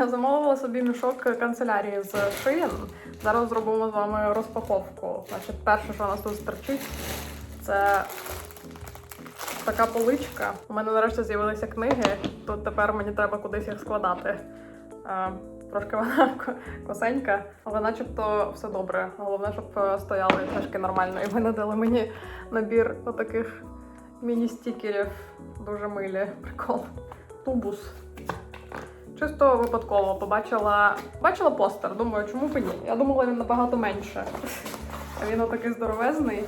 Замовила собі мішок канцелярії з Shein. Зараз зробимо з вами розпаковку. Значить, перше, що у нас тут стерчить, це така поличка. У мене нарешті з'явилися книги. Тут тепер мені треба кудись їх складати. Е, Трошки вона косенька, але начебто все добре. Головне, щоб стояли книжки нормально. І вони дали мені набір отаких міні-стікерів. Дуже милі. Прикол. Тубус. Чисто випадково побачила, бачила постер. Думаю, чому б ні? Я думала, він набагато менше. А він отакий здоровезний.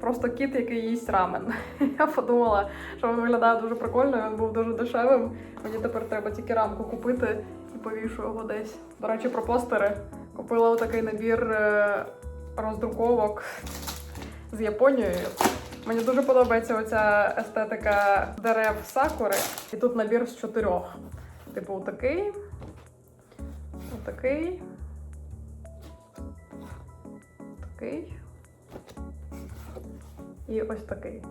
Просто кіт, який їсть рамен. Я подумала, що він виглядає дуже прикольно, він був дуже дешевим. Мені тепер треба тільки рамку купити і повішу його десь. До речі, про постери. Купила отакий набір е, роздруковок з Японією. Мені дуже подобається оця естетика дерев сакури. І тут набір з чотирьох. Типу, такий, отакий, такий. І ось такий.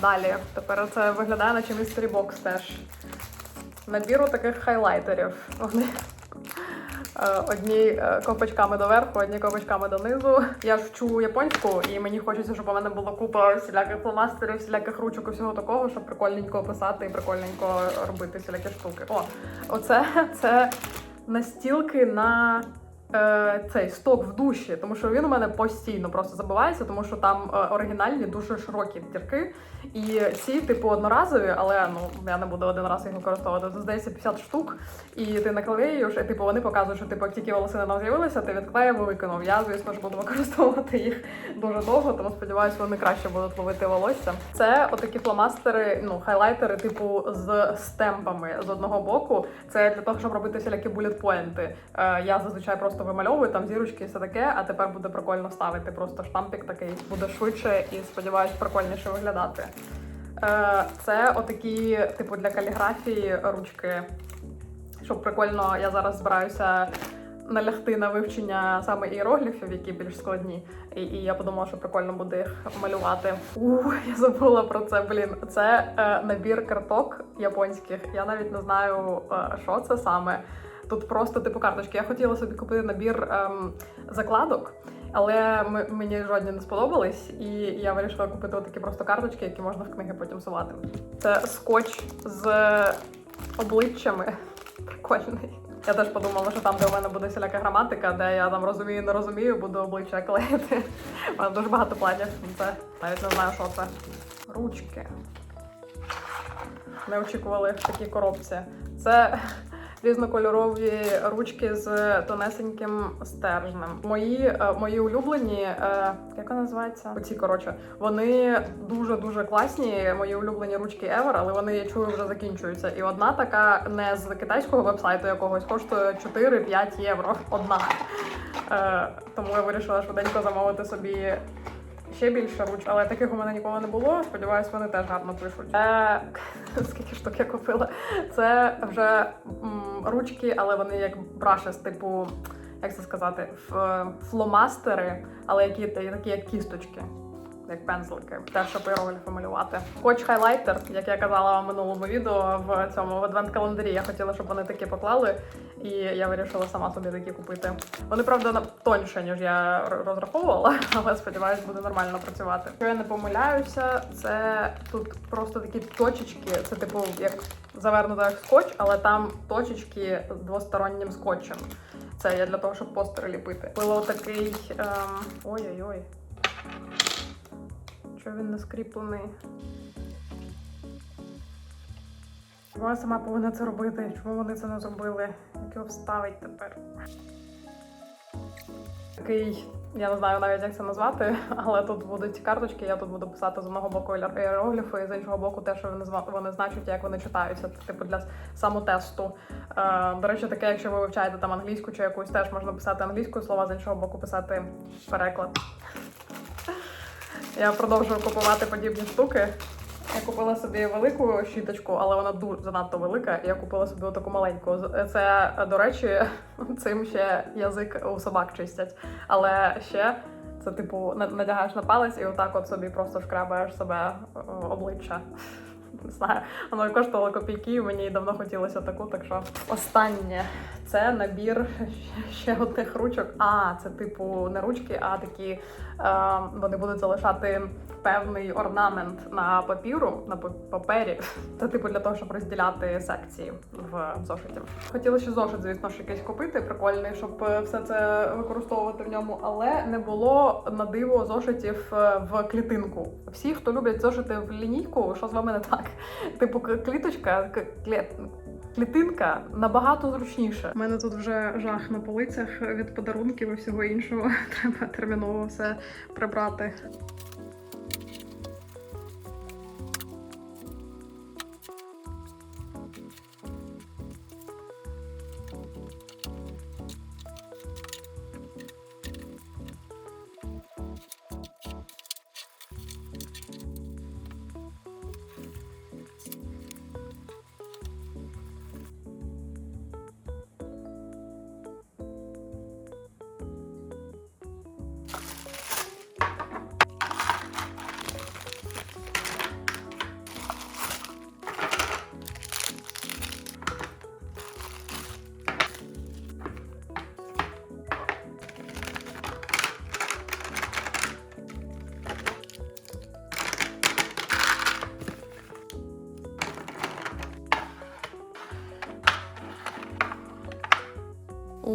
Далі, тепер це виглядає, наче містері бокс теж. Набіру таких хайлайтерів. Вони одні ковпачками копачками доверху, одні копачками донизу. Я ж вчу японську, і мені хочеться, щоб у мене була купа всіляких фломастерів, всіляких ручок і всього такого, щоб прикольненько писати і прикольненько робити всілякі штуки. О, оце це настілки на. Е, цей сток в душі, тому що він у мене постійно просто забивається, тому що там е, оригінальні дуже широкі дірки. І ці, типу, одноразові, але ну я не буду один раз їх використовувати. Це здається 50 штук, і ти наклеюєш, і типу вони показують, що типу, як тільки волосини нам з'явилися, ти відклеїв і викинув. Я, звісно ж, буду використовувати їх дуже довго, тому сподіваюся, вони краще будуть ловити волосся. Це отакі фломастери, ну хайлайтери, типу, з стемпами з одного боку. Це для того, щоб робити всілякі булетпоінти. Е, я зазвичай просто вимальовую там зірочки і все таке, а тепер буде прикольно ставити просто штампик такий, буде швидше і сподіваюсь, прикольніше виглядати. Е, Це отакі, типу, для каліграфії ручки. Щоб прикольно, я зараз збираюся налягти на вивчення саме іерогліфів, які більш складні. І, і я подумала, що прикольно буде їх малювати. Ух, я забула про це. Блін, це е, набір карток японських. Я навіть не знаю, е, що це саме. Тут просто типу карточки. Я хотіла собі купити набір ем, закладок. Але мені жодні не сподобались, і я вирішила купити такі просто карточки, які можна в книги потім сувати. Це скотч з обличчями. Прикольний. Я теж подумала, що там, де у мене буде всіляка граматика, де я там розумію, не розумію, буду обличчя клеїти. У мене дуже багато планів. Це навіть не знаю, що це. Ручки. Не очікували в такій коробці. Це різнокольорові ручки з тонесеньким стержнем. Мої, е, мої улюблені, е, як вона називається? Оці коротше, вони дуже дуже класні. Мої улюблені ручки ever, але вони я чую вже закінчуються. І одна така не з китайського вебсайту якогось коштує 4-5 євро. Одна. Е, тому я вирішила швиденько замовити собі. Ще більше руч, але таких у мене ніколи не було. Сподіваюсь, вони теж гарно пишуть. Е, скільки штук я купила? Це вже м, ручки, але вони як брашес, типу, як це сказати, фломастери, але які та- такі як кісточки. Як пензлики, теж щоб іерогліфи малювати. Скотч хайлайтер, як я казала вам в минулому відео в цьому в адвент-календарі. Я хотіла, щоб вони такі поклали, і я вирішила сама собі такі купити. Вони правда тоньше, ніж я розраховувала, але сподіваюсь, буде нормально працювати. Якщо я не помиляюся, це тут просто такі точечки. Це типу як завернуто як скотч, але там точечки з двостороннім скотчем. Це я для того, щоб постери ліпити. Було такий. Ем... Ой-ой-ой. Він не скріплений? Я сама повинна це робити? Чому вони це не зробили? Як його вставить тепер? Такий, я не знаю навіть як це назвати, але тут будуть карточки, я тут буду писати з одного боку іерогліфи, і з іншого боку те, що вони, вони значать, як вони читаються. Це типу для самотесту. Е, до речі, таке, якщо ви вивчаєте там англійську чи якусь, теж можна писати англійською слова, з іншого боку писати переклад. Я продовжую купувати подібні штуки. Я купила собі велику щіточку, але вона дуже занадто велика. Я купила собі таку маленьку. Це, до речі, цим ще язик у собак чистять. Але ще це, типу, надягаєш на палець і отак от собі просто шкрабаєш себе е, обличчя. Не знаю, воно коштувало копійки, і мені давно хотілося таку, так що останнє це набір ще одних ручок. А, це типу не ручки, а такі е, вони будуть залишати певний орнамент на папіру, на па- папері. Це типу для того, щоб розділяти секції в зошиті. Хотіла ще зошит, звісно ж, якийсь купити, прикольний, щоб е, все це використовувати в ньому, але не було на диво зошитів е, в клітинку. Всі, хто люблять зошити в лінійку, що з вами не так? Типу, кліточка, к- клє- клітинка набагато зручніше. У мене тут вже жах на полицях від подарунків і всього іншого. Треба терміново все прибрати.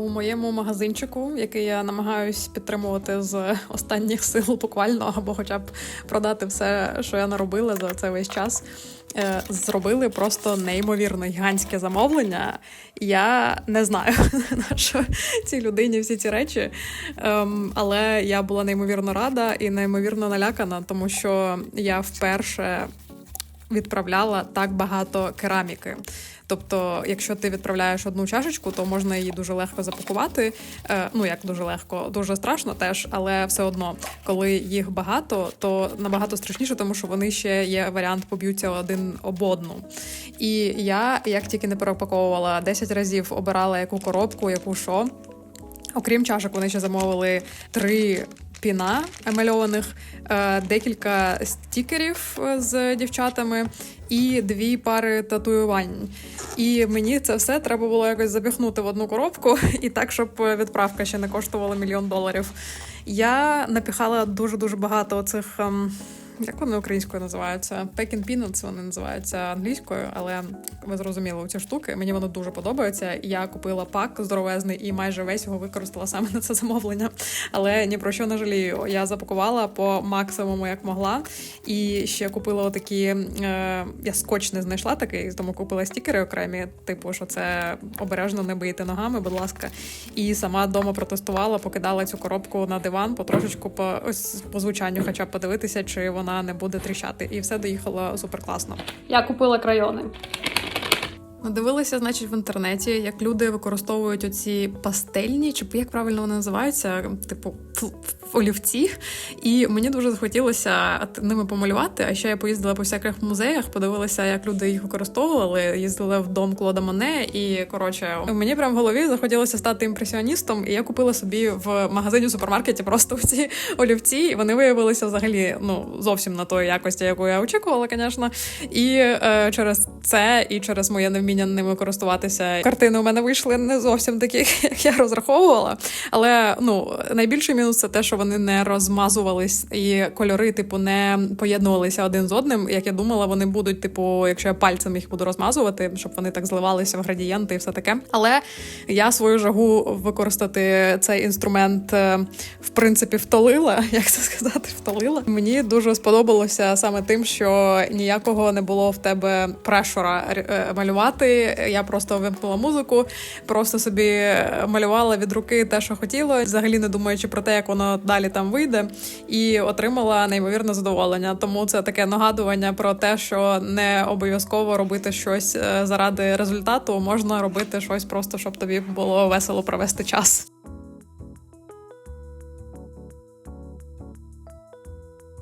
У моєму магазинчику, який я намагаюсь підтримувати з останніх сил буквально, або хоча б продати все, що я наробила за цей весь час. е, Зробили просто неймовірно гігантське замовлення. Я не знаю, на що цій людині всі ці речі. Ем, але я була неймовірно рада і неймовірно налякана, тому що я вперше відправляла так багато кераміки. Тобто, якщо ти відправляєш одну чашечку, то можна її дуже легко запакувати. Е, ну як дуже легко, дуже страшно теж, але все одно, коли їх багато, то набагато страшніше, тому що вони ще є варіант поб'ються один об одну. І я, як тільки не перепаковувала, 10 разів обирала яку коробку, яку що. Окрім чашок, вони ще замовили три піна емальованих, е, декілька стікерів е, з дівчатами і дві пари татуювань. І мені це все треба було якось запіхнути в одну коробку, і так, щоб відправка ще не коштувала мільйон доларів. Я напіхала дуже дуже багато оцих. Як вони українською називаються? Peckin Peanuts вони називаються англійською, але ви зрозуміли ці штуки. Мені воно дуже подобається. Я купила пак здоровезний і майже весь його використала саме на це замовлення. Але ні про що не жалію. Я запакувала по максимуму, як могла. І ще купила отакі. Е, я скотч не знайшла такий, тому купила стікери окремі, типу, що це обережно не бийте ногами, будь ласка. І сама вдома протестувала, покидала цю коробку на диван, потрошечку по ось по звучанню, хоча б подивитися, чи вона не буде тріщати. І все доїхало супер класно. Я купила крайони. Надивилася, значить, в інтернеті, як люди використовують оці пастельні, чи як правильно вони називаються, типу ф- олівці. І мені дуже захотілося ними помалювати. А ще я поїздила по всяких музеях, подивилася, як люди їх використовували. Їздила в дом Клода Моне, і коротше, мені прям в голові захотілося стати імпресіоністом. І я купила собі в магазині в супермаркеті просто ці олівці. І вони виявилися взагалі ну зовсім на тої якості, яку я очікувала, звісно. І е, через це, і через моє невміння ними користуватися, картини у мене вийшли не зовсім такі, як я розраховувала. Але ну найбільший мінус це те, що вони не розмазувались, і кольори, типу, не поєднувалися один з одним. Як я думала, вони будуть, типу, якщо я пальцем їх буду розмазувати, щоб вони так зливалися в градієнти і все таке. Але я свою жагу використати цей інструмент, е, в принципі, втолила. Як це сказати, втолила. Мені дуже сподобалося саме тим, що ніякого не було в тебе прешора е, малювати. Я просто вимкнула музику, просто собі малювала від руки те, що хотіла, взагалі не думаючи про те, як воно далі там вийде, і отримала неймовірне задоволення. Тому це таке нагадування про те, що не обов'язково робити щось е, заради результату, можна робити щось просто, щоб тобі було весело провести час.